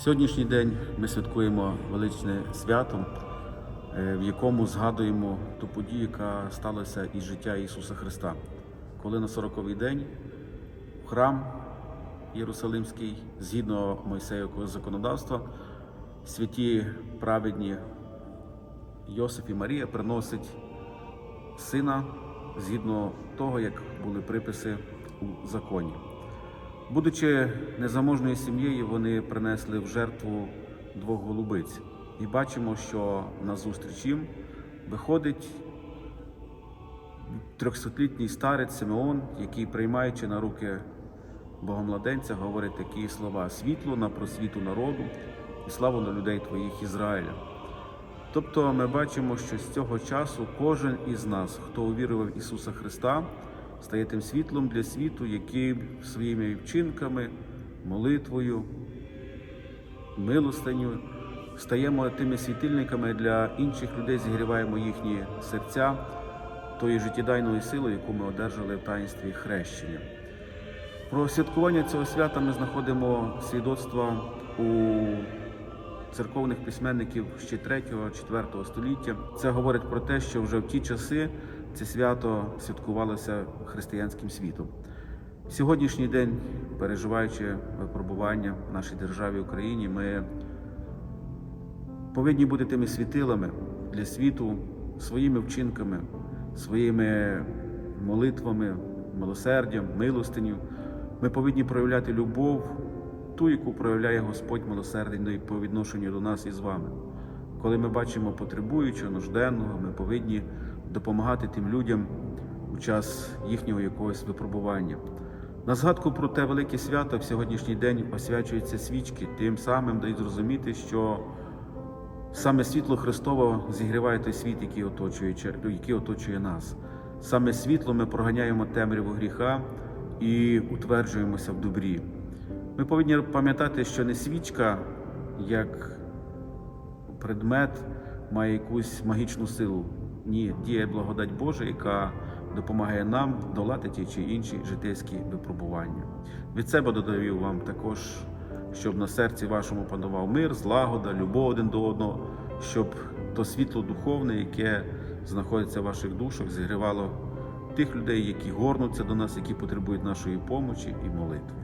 Сьогоднішній день ми святкуємо величне свято, е, в якому згадуємо ту подію, яка сталася із життя Ісуса Христа, коли на 40-й день храм Єрусалимський, згідно Мойсеєвого законодавства, святі праведні Йосип і Марія приносять сина згідно того, як були приписи у законі. Будучи незаможною сім'єю, вони принесли в жертву двох голубиць. І бачимо, що на зустріч їм виходить трьохсотлітній старець Симеон, який, приймаючи на руки Богомладенця, говорить такі слова: світло на просвіту народу і славу на людей твоїх Ізраїля. Тобто ми бачимо, що з цього часу кожен із нас, хто увірував в Ісуса Христа, стає тим світлом для світу, який своїми вчинками, молитвою, милостиню стаємо тими світильниками для інших людей, зігріваємо їхні серця тою життєдайною силою, яку ми одержали в таїнстві хрещення. Про святкування цього свята ми знаходимо свідоцтва у церковних письменників ще 3-4 століття. Це говорить про те, що вже в ті часи це свято святкувалося християнським світом. Сьогоднішній день, переживаючи випробування в нашій державі Україні, ми повинні бути тими світилами для світу своїми вчинками, своїми молитвами, милосердям, милостиню. Ми повинні проявляти любов, ту, яку проявляє Господь милосердний по відношенню до нас і з вами. Коли ми бачимо потребуючого, нужденного, ми повинні допомагати тим людям у час їхнього якогось випробування. На згадку про те велике свято в сьогоднішній день освячуються свічки, тим самим дають зрозуміти, що саме світло Христово зігріває той світ, який оточує, який оточує нас. Саме світло ми проганяємо темряву гріха і утверджуємося в добрі. Ми повинні пам'ятати, що не свічка як предмет має якусь магічну силу. Ні, діє благодать Божа, яка допомагає нам долати ті чи інші житейські випробування. Від себе додаю вам також, щоб на серці вашому панував мир, злагода, любов один до одного, щоб то світло духовне, яке знаходиться в ваших душах, зігрівало тих людей, які горнуться до нас, які потребують нашої помочі і молитви.